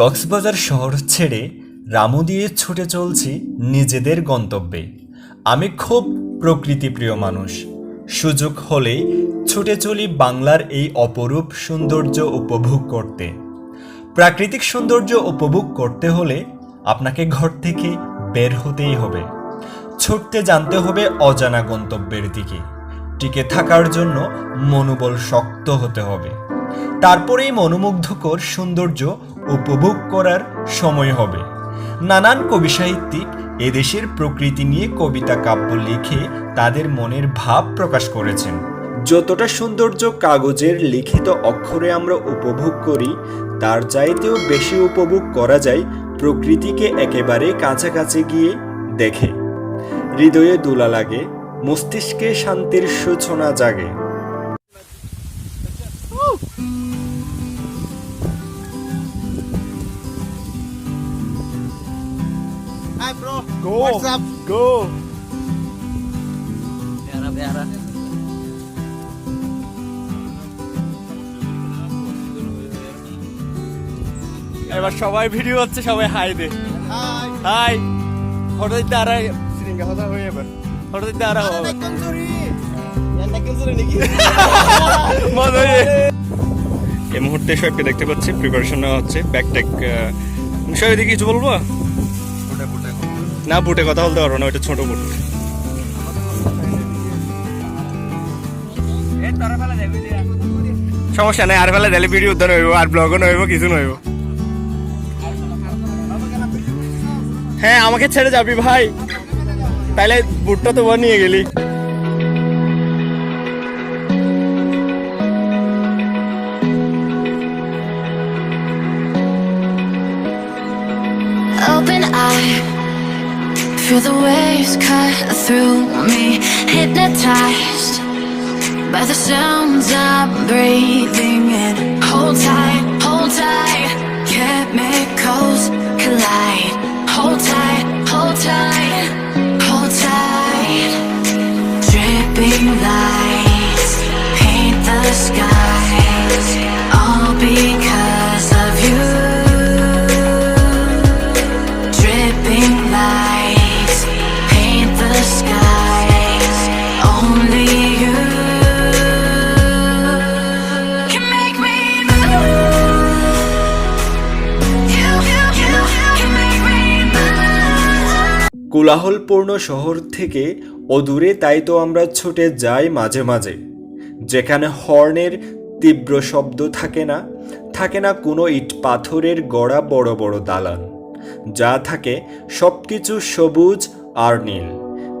কক্সবাজার শহর ছেড়ে রামু দিয়ে ছুটে চলছি নিজেদের গন্তব্যে। আমি খুব প্রকৃতিপ্রিয় মানুষ। সুযোগ হলেই ছুটে চলি বাংলার এই অপরূপ সৌন্দর্য উপভোগ করতে। প্রাকৃতিক সৌন্দর্য উপভোগ করতে হলে আপনাকে ঘর থেকে বের হতেই হবে। ছুটতে জানতে হবে অজানা গন্তব্যের দিকে। টিকে থাকার জন্য মনোবল শক্ত হতে হবে। তারপরেই মনোমুগ্ধকর সৌন্দর্য উপভোগ করার সময় হবে। নানান কবি সাহিত্যিক এদেশের প্রকৃতি নিয়ে কবিতা কাব্য লিখে তাদের মনের ভাব প্রকাশ করেছেন। যতটা সৌন্দর্য কাগজের লিখিত অক্ষরে আমরা উপভোগ করি, তার চাইতেও বেশি উপভোগ করা যায় প্রকৃতিকে একেবারে কাছাকাছি গিয়ে দেখে। হৃদয়ে দোলা লাগে, মস্তিষ্কে শান্তির সূচনা জাগে। Go. What's up? Go. Biara, biara. এবার সবাই ভিডিও হচ্ছে সবাই হাই দে। হাই হঠাৎ দাঁড়া সিরিঙ্গা কথা হয়ে এবার। হঠাৎ দাঁড়া এই মুহূর্তে সবকে দেখতে পাচ্ছি প্রিপারেশন নেওয়া হচ্ছে। ব্যাকটেক এদিকে কিছু বলব? না, বুটে কথা বলতে পারব না, ওইটা ছোট বুট। সমস্যা নাই, আর বেলা দিলে ভিডিও উদ্ধার হইব, আর ব্লগও নইব কিছু নইব হ্যাঁ আমাকে ছেড়ে যাবি ভাই। তাহলে বুটটা তো নিয়ে গেলি। Feel the waves cut through me. Hypnotized by the sounds I'm breathing কোলাহলপূর্ণ শহর থেকে অদূরে তাই তো আমরা ছুটে যাই মাঝে মাঝে। যেখানে হর্নের তীব্র শব্দ থাকে না থাকে না কোনো ইট পাথরের গড়া বড় বড় দালান। যা থাকে সবকিছু সবুজ আর নীল।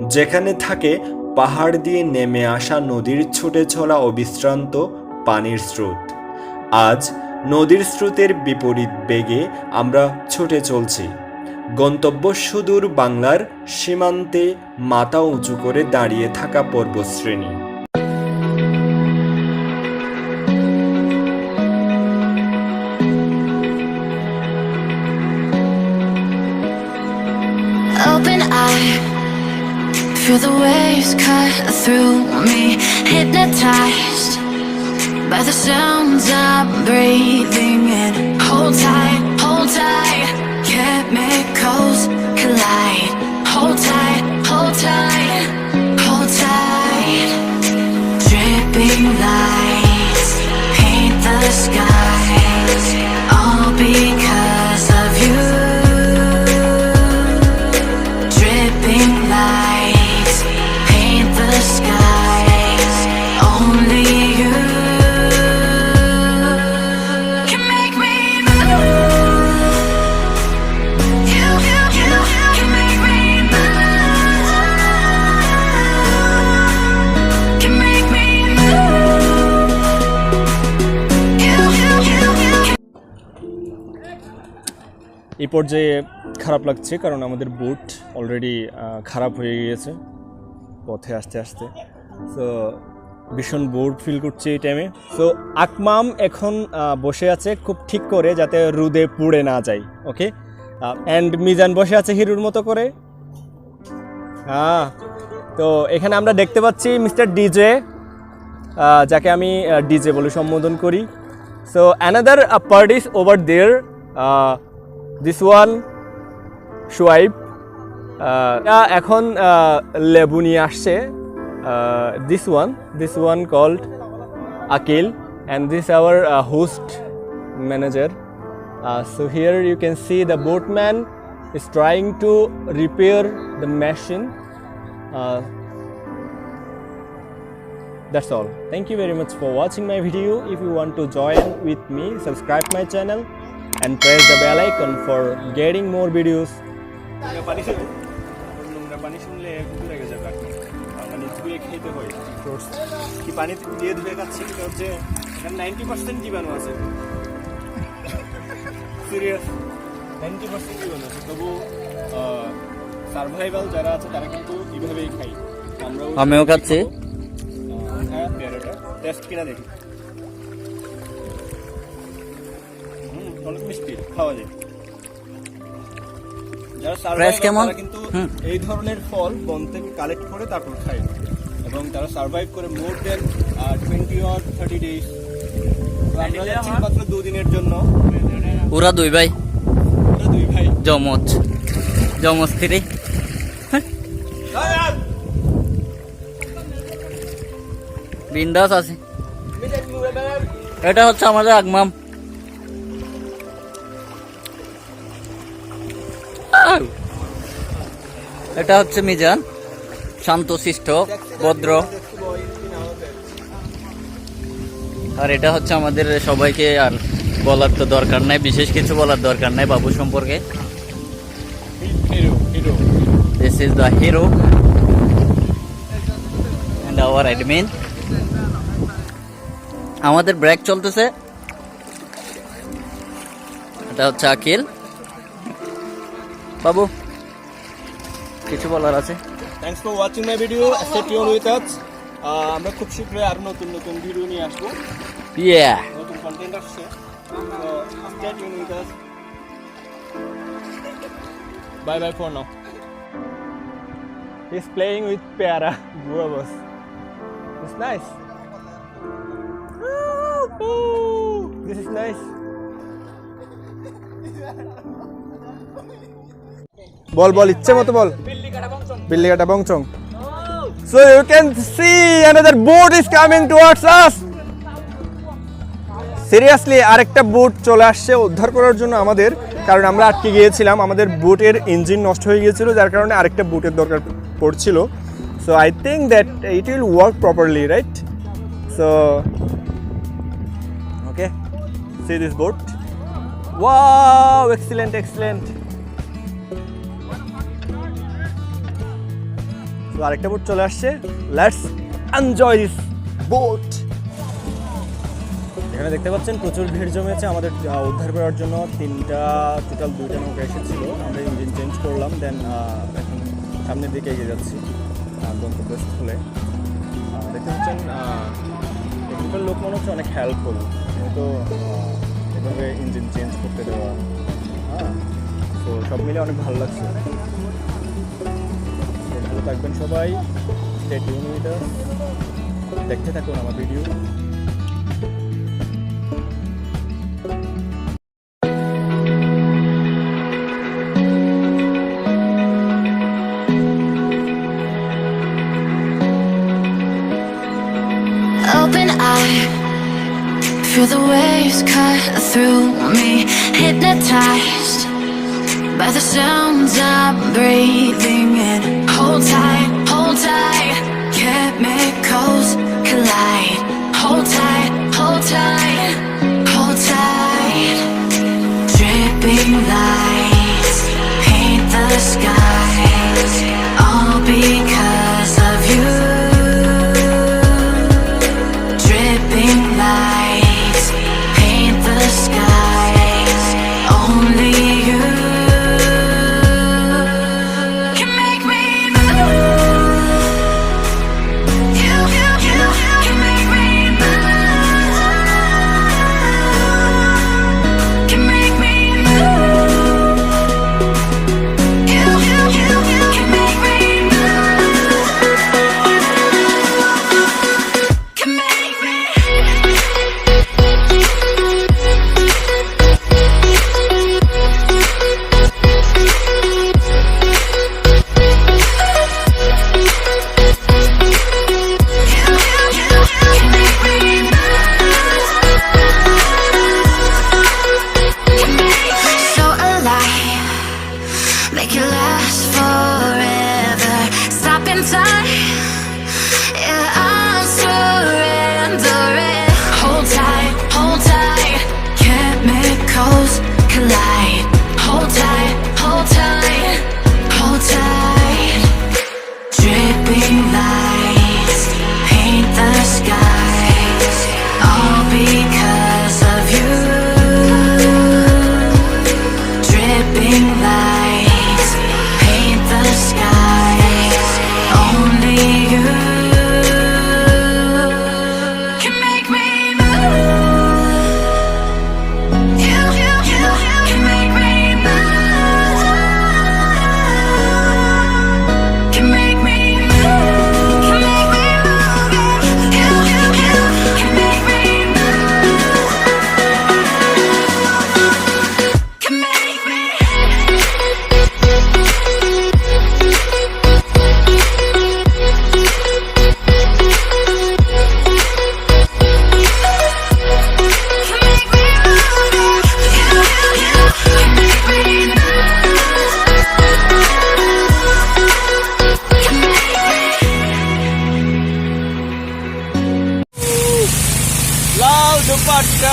যেখানে থাকে পাহাড় দিয়ে নেমে আসা নদীর ছুটে চলা অবিশ্রান্ত পানির স্রোত। আজ নদীর স্রোতের বিপরীত বেগে আমরা ছুটে চলছি। গন্তব্য সুদূর বাংলার সীমান্তে মাথা উঁচু করে দাঁড়িয়ে থাকা পর্বতশ্রেণী Open feel the waves cut through me. Hypnotized by the sounds I'm breathing in. এই পর্যায়ে খারাপ লাগছে কারণ আমাদের বুট অলরেডি খারাপ হয়ে গিয়েছে পথে আসতে আসতে। সো ভীষণ বোর্ড ফিল করছি এই টাইমে সো আকমাম এখন বসে আছে খুব ঠিক করে যাতে রুদে পুড়ে না যায় ওকে অ্যান্ড মিজান বসে আছে হিরুর মতো করে। হ্যাঁ তো এখানে আমরা দেখতে পাচ্ছি মিস্টার ডিজে যাকে আমি ডিজে বলে সম্বোধন করি। So another part is over there this one swipe এখন লেবু নিয়ে আসছে this one this one called Akil and this our host manager so here you can see the boatman is trying to repair the machine that's all thank you very much for watching my video if you want to join with me subscribe my channel and press the bell icon for getting more videos. কি পানি দিয়ে ধুয়ে খাচ্ছি। কিন্তু হচ্ছে ninety percent জীবাণু আছে serious ninety percent জীবাণু আছে তবু সার্ভাইভাল যারা আছে তারা কিন্তু এইভাবেই খাই আমরাও আমিও খাচ্ছি হ্যাঁ টেস্ট কিনা দেখি। অনেক মিষ্টি খাওয়া যায়। যারা কেমন? কিন্তু এই ধরনের ফল বন থেকে কালেক্ট করে তারপর খায়। এবং তারা সার্ভাইভ করে more than twenty or thirty days মাত্র দুদিনের জন্য। ওরা দুই ভাই। আমরা দুই ভাই। জমজ জমজ স্ত্রী বিন্দাস আছে। এটা হচ্ছে আমাদের আগমাম। এটা হচ্ছে মিজান, শান্ত, শিষ্ট, ভদ্র। আর এটা হচ্ছে আমাদের সবাইকে আর বলার তো দরকার নাই, বিশেষ কিছু বলার দরকার নাই বাবু সম্পর্কে। Hero hero This is the hero and our admin. আমাদের ব্রেক চলতেছে। এটা হচ্ছে আকিল। বাবু। কিছু বলার আছে? Thanks for watching my video stay tune with us আমরা খুব শীঘ্রই আরও নতুন নতুন ভিডিও নিয়ে আসব। ইয়া নতুন কন্টেন্ট আসছে। Stay tune with us bye bye for now He's playing with Peara, Guavas. It's nice. This is nice. বল বল, ইচ্ছে মতো বল। বিল্লিকাটা বংচং। So you can see another boat is coming towards us seriously আরেকটা বোট চলে আসছে উদ্ধার করার জন্য আমাদের। কারণ আমরা আটকে গিয়েছিলাম, আমাদের বোটের ইঞ্জিন নষ্ট হয়ে গিয়েছিল, যার কারণে আরেকটা বোটের দরকার পড়ছিল। So I think that it will work properly right so okay see this boat wow excellent excellent তো আরেকটা বোট চলে আসছে। লেটস এনজয় দিস বোট এখানে দেখতে পাচ্ছেন, প্রচুর ভিড় জমেছে আমাদের উদ্ধার করার জন্য। তিনটা টোটাল দুইটা নৌকা এসেছিল। আমরা ইঞ্জিন চেঞ্জ করলাম দেন এখন সামনের দিকে এগিয়ে যাচ্ছি গন্তব্যস্থলে। দেখতে পাচ্ছেন এখানকার লোক মনে হচ্ছে অনেক হেল্পফুল তো এভাবে ইঞ্জিন চেঞ্জ করতে দেওয়া হ্যাঁ তো সব মিলে অনেক ভালো লাগছে। ভালো থাকবেন সবাই স্টে টিউন উইথ আস। দেখতে থাকুন আমার video Open eye, feel the waves cut through me. Hypnotized by the sounds I'm breathing in. Hold tight, hold tight, chemicals collide.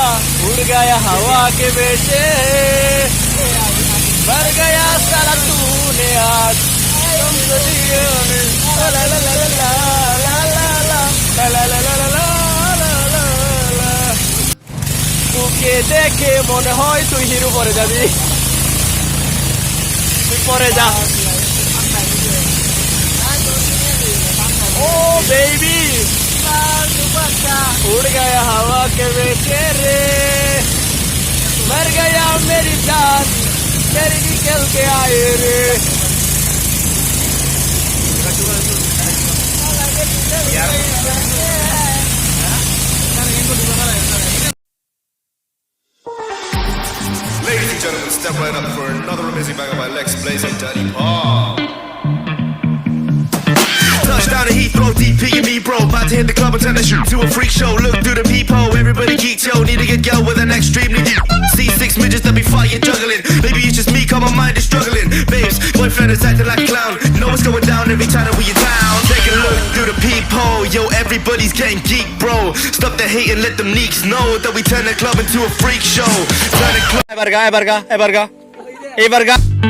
उड़ गया हवा के बेटे मर गया साला तूने आज तुमसे दिए ने ला ला ला ला ला ला ला ला ला ला ला ला ला লা লা লা। তোকে দেখে মনে হয় তুই হিরো পরে যাবি তুই পরে যা ও বেবি उड़ गया हवा के बेटे रे मर गया मेरी जान मेरी निकल के आए रे Ladies and gentlemen, step right up for another amazing banger by Lex Blaze and Daddy Paul. down in Heathrow, DP and me, bro. About to hit the club and tennis shoot. Do a freak show, look through the peephole. Everybody geeked, yo. Need to get girl with an extremely deep. See six midgets that be fighting, juggling. Maybe it's just me, cause my mind is struggling. Babes, boyfriend is acting like a clown. Know what's going down every time that we in town. Take a look through the peephole, yo. Everybody's getting geek, bro. Stop the hate and let them leaks know that we turn the club into a freak show. Turn the club. Hey, Barga, hey, Barga, hey, Barga. Hey, Barga.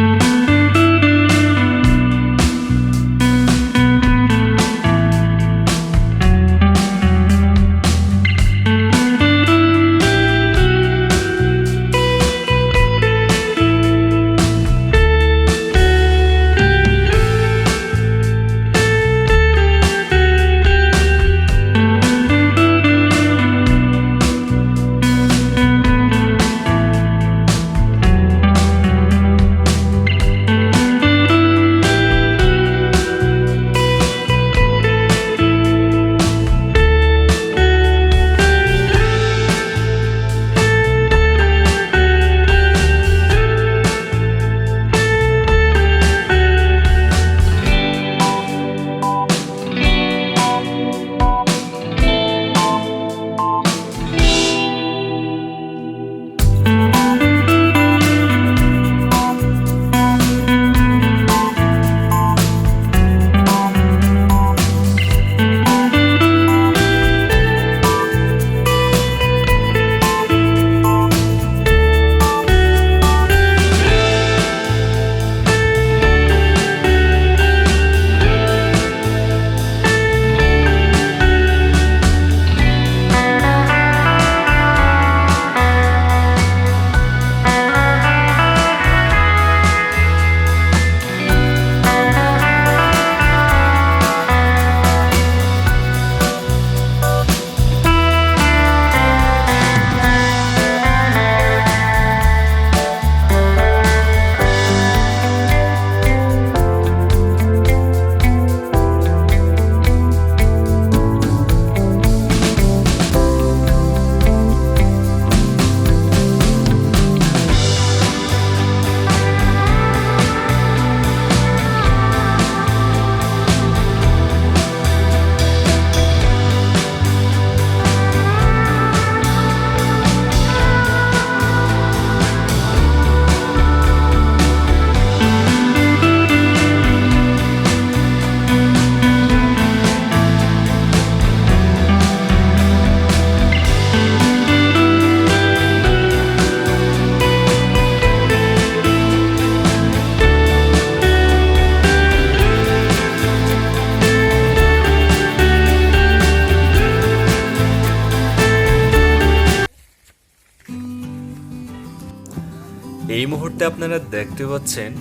মুহূর্তে আপনারা দেখতে পাচ্ছেন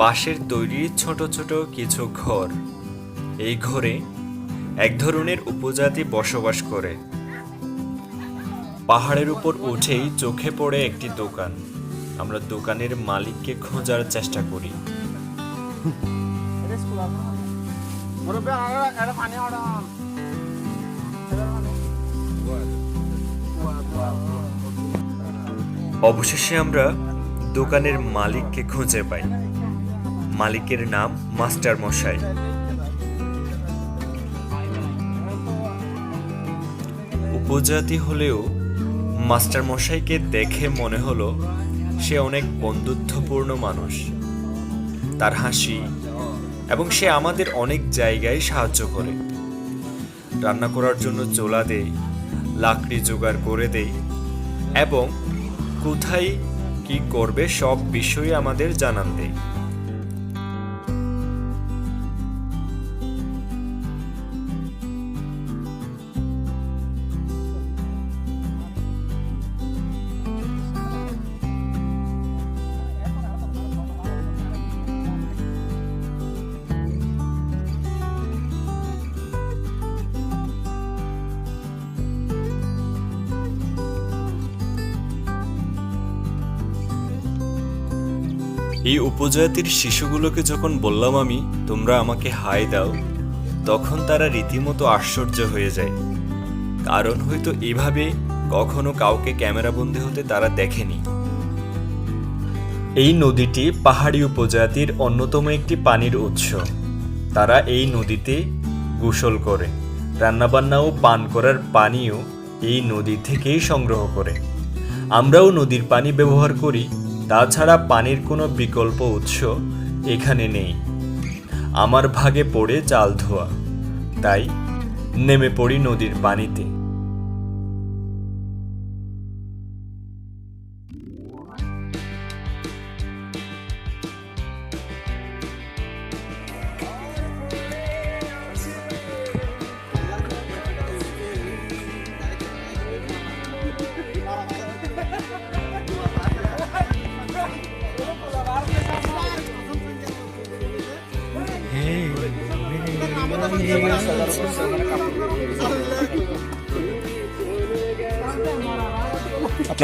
বাঁশের তৈরি ছোট ছোট কিছু ঘর। এই ঘরে এক ধরনের উপজাতি বসবাস করে। পাহাড়ের উপর উঠেই চোখে পড়ে একটি দোকান। আমরা দোকানের মালিককে খোঁজার চেষ্টা করি। অবশেষে আমরা দোকানের মালিককে খুঁজে পাই। মালিকের নাম মাস্টার মশাই। উপজাতি হলেও মাস্টার মশাইকে দেখে মনে হলো সে অনেক বন্ধুত্বপূর্ণ মানুষ। তার হাসি এবং সে আমাদের অনেক জায়গায় সাহায্য করে। রান্না করার জন্য চোলা দেয় লাকড়ি জোগাড় করে দেয় এবং কোথায় কি করবে সব বিষয়ে আমাদের জানান। এই উপজাতির শিশুগুলোকে যখন বললাম আমি, তোমরা আমাকে হাই দাও, তখন তারা রীতিমতো আশ্চর্য হয়ে যায়। কারণ হয়তো এভাবে কখনো কাউকে ক্যামেরাবন্দি হতে তারা দেখেনি। এই নদীটি পাহাড়ি উপজাতির অন্যতম একটি পানির উৎস। তারা এই নদীতে গোসল করে রান্নাবান্না ও পান করার পানিও এই নদী থেকেই সংগ্রহ করে। আমরাও নদীর পানি ব্যবহার করি তাছাড়া পানির কোনো বিকল্প উৎস এখানে নেই। আমার ভাগে পড়ে চাল ধোয়া। তাই নেমে পড়ি নদীর পানিতে।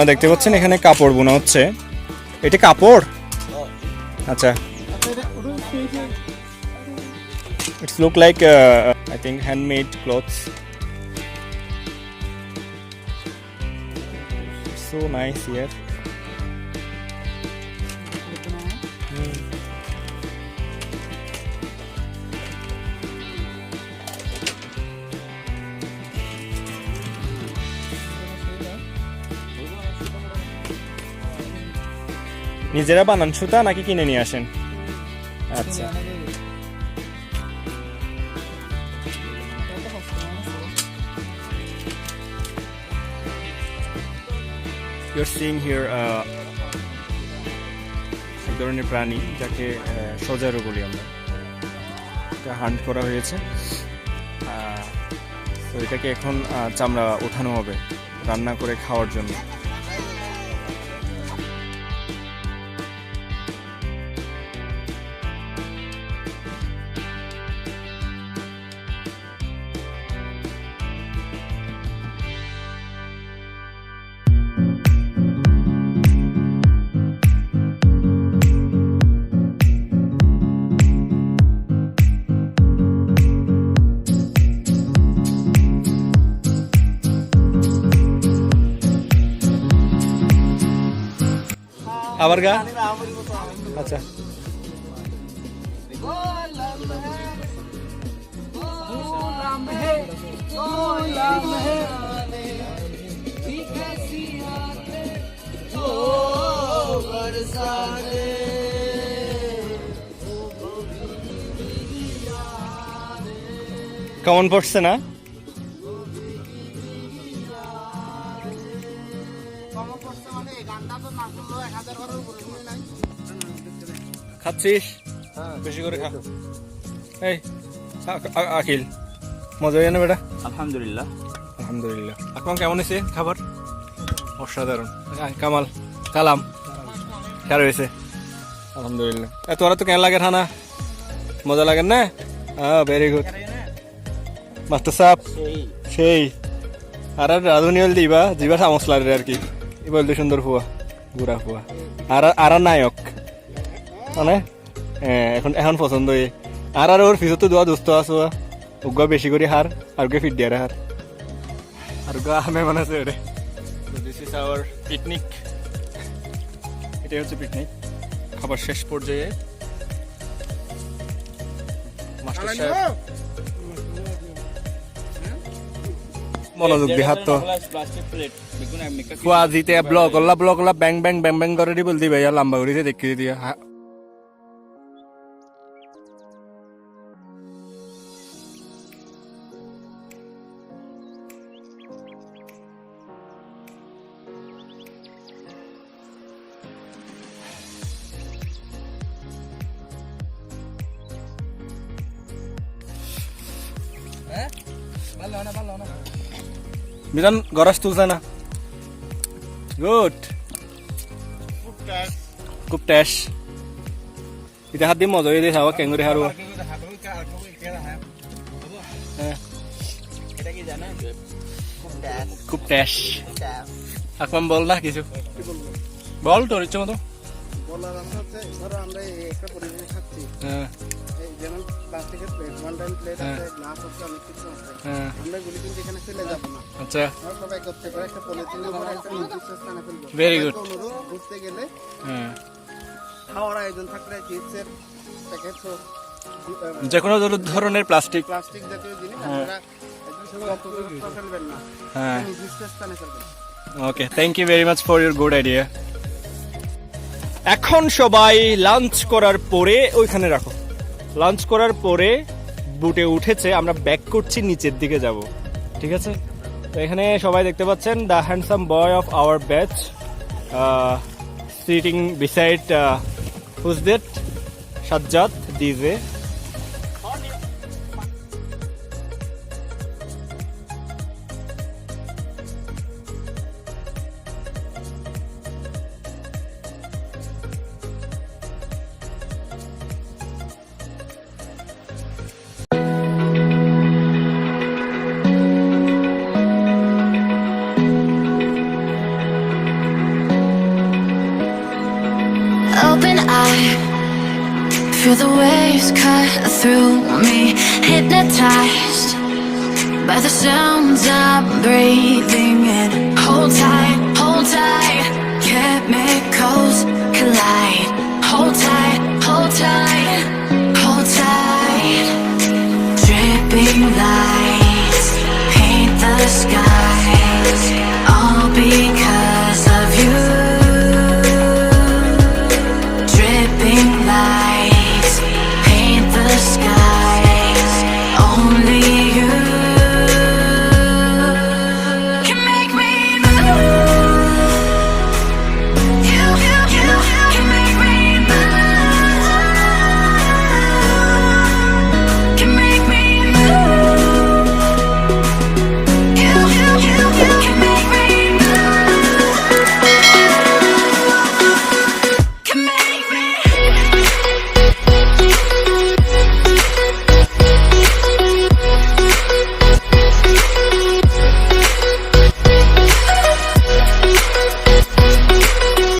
দেখতে পাচ্ছেন, এখানে কাপড় বোনা হচ্ছে। এটা কাপড়? আচ্ছা। It's look like I think handmade clothes so nice ইয়ার নিজেরা বানান সুতা নাকি কিনে নিয়ে আসেন? আচ্ছা। You're seeing here uh, এক ধরনের প্রাণী যাকে আহ, সজারু বলি আমরা। এটা হান্ট করা হয়েছে। তো এটাকে এখন চামড়া ওঠানো হবে রান্না করে খাওয়ার জন্য। আবার গা আচ্ছা কেমন পড়ছে না খাচ্ছিস? বেশি করে খা। এই আখিল। মজা হয় না বেটা? আলহামদুলিল্লাহ। আলহামদুলিল্লাহ। আকরাম কেমন হয়েছে খাবার? অসাধারণ। কামাল কালাম। কার হয়েছে? আলহামদুলিল্লাহ। এ তোরা তো কেন লাগে ঠানা মজা লাগে না? হ্যাঁ ভেরি গুড মাস্টার সাহেব সেই। আর আর রাধুনি হল দিবা জিবা সামসলার আর কি। বলতে সুন্দর ফুয়া গুড়া ফুয়া। আর আর নায়ক। মানে এখন এখন পছন্দ আর আর ওর ফিসত তো দোয়া দোস্ত আছো উগা বেশি করে হার আর গে ফিট দিয়ে হার আর গা আমি মনে আছে ওরে দিস ইজ আওয়ার পিকনিক এটাই হচ্ছে পিকনিক খাবার শেষ পর্যায়ে। মাস্টার সাহেব মনোযোগ দি হাত তো। ফুয়া জিতে ব্লক ওলা ব্লক ওলা ব্যাং ব্যাং ব্যাং ব্যাং করে দি বলদি ভাইয়া লম্বা করে দেখি দিয়া। মিজান গরাস তুলছে না। গুড। খুব ট্যাশ এটা হাত দিয়ে মজা দিয়ে চাবা কেঙ্গুরি হারু। খুব ট্যাশ আকমাম বল না কিছু। বল তোর ইচ্ছে মতো। বলার আমরা ধরো আমরা একটা পরিবেশে খাচ্ছি। হ্যাঁ এই প্লেট ওয়ান টাইম প্লেট হ্যাঁ। আছে গ্লাস আছে অনেক কিছু আছে। হ্যাঁ। আমরা এগুলি কিন্তু এখানে ফেলে যাব না। আচ্ছা। আমরা সবাই একত্রে করে একটা পলিথিনের উপরে একটা নির্দিষ্ট স্থানে ফেলব। Very good. ঘুরতে গেলে হ্যাঁ। খাওয়ার আয়োজন থাকলে চিপসের প্যাকেট যে কোনো ধরনের প্লাস্টিক প্লাস্টিক জাতীয় জিনিস আপনারা ফেলবেন না। হ্যাঁ। নির্দিষ্ট স্থানে ফেলবেন। Okay thank you very much for your good idea এখন সবাই লাঞ্চ করার পরে ওইখানে রাখো। লাঞ্চ করার পরে বুটে উঠেছে, আমরা ব্যাক করছি, নিচের দিকে যাব। ঠিক আছে? তো এখানে সবাই দেখতে পাচ্ছেন the handsome boy of our batch sitting beside whose that Sajjad DJ Hypnotized by the sounds I'm breathing in. Hold tight,